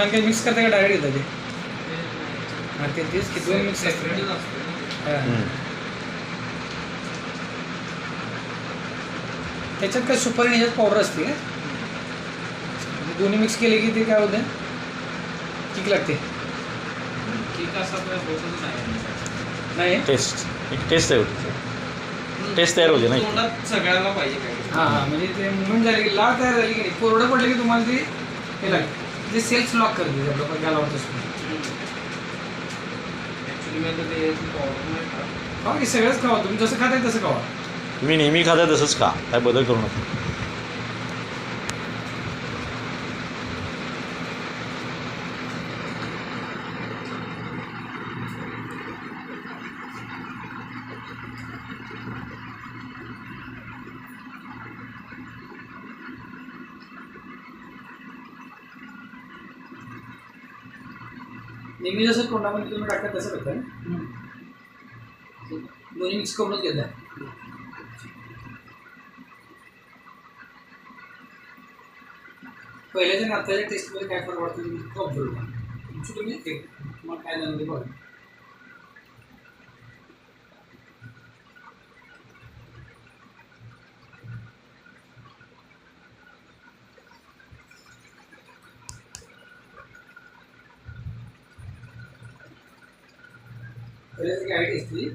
आणि काही मिक्स करता का डायरेक्ट येतं ते? हा ते तेच की दोन मिक्स. असतं. हा. त्याच्यात काय सुपारी आणि ह्याच्यात पावडर असते का? म्हणजे दोन्ही मिक्स केले की ते काय होतं किक लागते. केक असा नाही. नाही? टेस्ट एक टेस्ट आहे टेस्ट तयार होते ना? तोंडात सगळ्याला पाहिजे हां हां. म्हणजे ते मुवमेंट झाली की लाळ तयार झाली की नाही? कोरडं पडलं की तुम्हाला ते हे लागते. ते सेल्स लॉक करते आपलं गालावरच ॲक्च्युली मी आता ते पावडर नाही खात. खावा की सगळंच खावा तुम्ही जसं खाताय तसं खावा. तुम्ही नेहमी खाता तसंच खा काय बदल करू नका. नेहमी जसं तोंडामध्ये तुम्ही टाकता तसं ना दोन्ही मिक्स करूनच घेताय पहिल्याच्या आत्ताच्या टेस्टमध्ये काय फरक वाटतो? तुम्ही खूप तुमची तुम्ही तुम्हाला काय जाणवते बघा. काय टेस्ट ती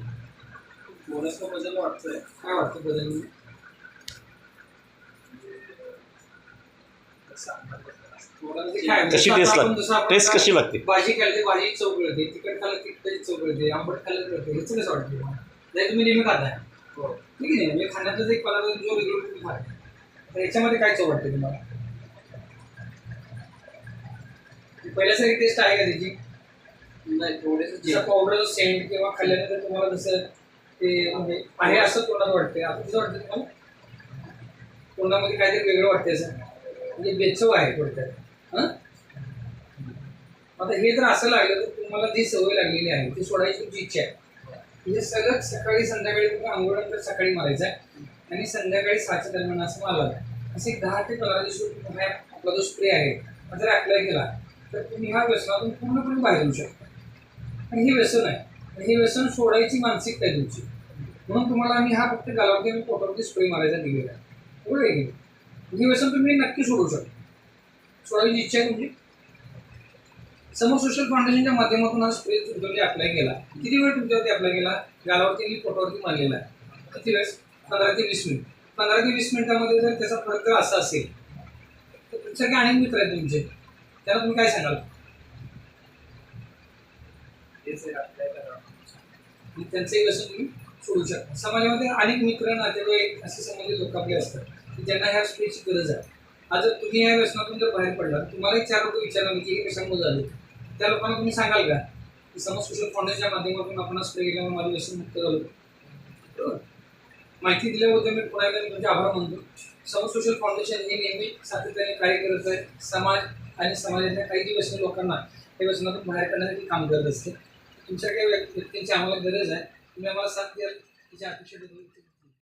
थोडंसं बदल वाटतोय काय वाटतं बदल म्हणजे? म्हणजे? कशी टेस्ट लागते? टेस्ट कशी लागते? भाजी खाल्ली भाजी चव कळते तिखट खाल्लं तिखटाची चव कळते आंबट खाल्लं कळते ह्याचं कसं वाटतं? नाही तुम्ही नेहमी खाताय हो. ठीक आहे म्हणजे खाण्याचाच एक पदार्थ जो रेग्युलर तुम्ही खाताय तर याच्यामध्ये काय चव वाटते तुम्हाला पहिल्यासारखी टेस्ट आहे का त्याची नाही थोडेसे पावडर सेंट किंवा खाल्ल्यानंतर तुम्हाला जसं ते म्हणजे आहे असं तोंडात वाटते आता कसं वाटतं तुम्हाला? तोंडामध्ये काहीतरी वेगळं वाटते असं? म्हणजे बेचव आहे थोडक्यात. हं? आता हे जर असं लागलं तर तुम्हाला जी सवय लागलेली आहे ती सोडायची तुमची इच्छा आहे. म्हणजे सगळं सकाळी संध्याकाळी तुम्ही आंघोळनंतर सकाळी मारायचं आहे आणि संध्याकाळी सहाच्या दरम्यान असं मारलं असं दहा ते पंधरा दिवस आपला जो स्प्रे आहे जर अप्लाय केला तर तुम्ही ह्या व्यसनातून पूर्णपणे बाहेर येऊ शकता. पण हे व्यसन आहे. हे व्यसन सोडायची मानसिकता आहे तुमची. म्हणून तुम्हाला आम्ही हा फक्त गालावरती आणि पोटावरती स्प्रे मारायचा दिलेला आहे. बरोबर आहे की हे व्यसन तुम्ही नक्की सोडू शकता. सोडायची इच्छा आहे तुमची? समोर सोशल फाउंडेशनच्या माध्यमातून हा स्प्रे तुमच्यावरती अप्लाय केला. किती वेळ तुमच्यावरती अप्लाय केला? गालावरती आणि पोटावरती मारलेला आहे. किती वेळेस? पंधरा ते वीस मिनिट. पंधरा ते वीस मिनिटामध्ये जर त्याचा फरक जर असा असेल तर तुमच्याकडे अनेक मित्र आहेत तुमचे. त्यांना तुम्ही काय सांगाल? तेच आहे आणि त्यांचंही व्यसन तुम्ही सोडू शकता. समाजामध्ये अनेक मित्र नातेवाईक असे संबंधित लोक आपले असतात की ज्यांना ह्या स्प्रेची गरज आहे. आज जर तुम्ही या व्यसनातून जर बाहेर पडला तुम्हालाही तुम्हाला एक चार लोक विचारणार की हे कशामुळे झाले? त्या लोकांना तुम्ही सांगाल का? की समज सोशल फाउंडेशनच्या माध्यमातून आपण स्प्रे केल्यामुळे माझं व्यसन मुक्त झालं. माहिती दिल्याबद्दल मी पुन्हा एकदा तुमचे आभार मानतो. समज सोशल फाउंडेशन हे नेहमी सातत्याने कार्य करत आहे. समाज आणि समाजातल्या काही जी व्यसन लोकांना हे व्यसनातून बाहेर काढण्यासाठी काम करत असते. तुमच्या काही व्यक्- व्यक्तींची आम्हाला गरज आहे. तुम्ही आम्हाला साथ द्याल. तिच्या अपेक्षा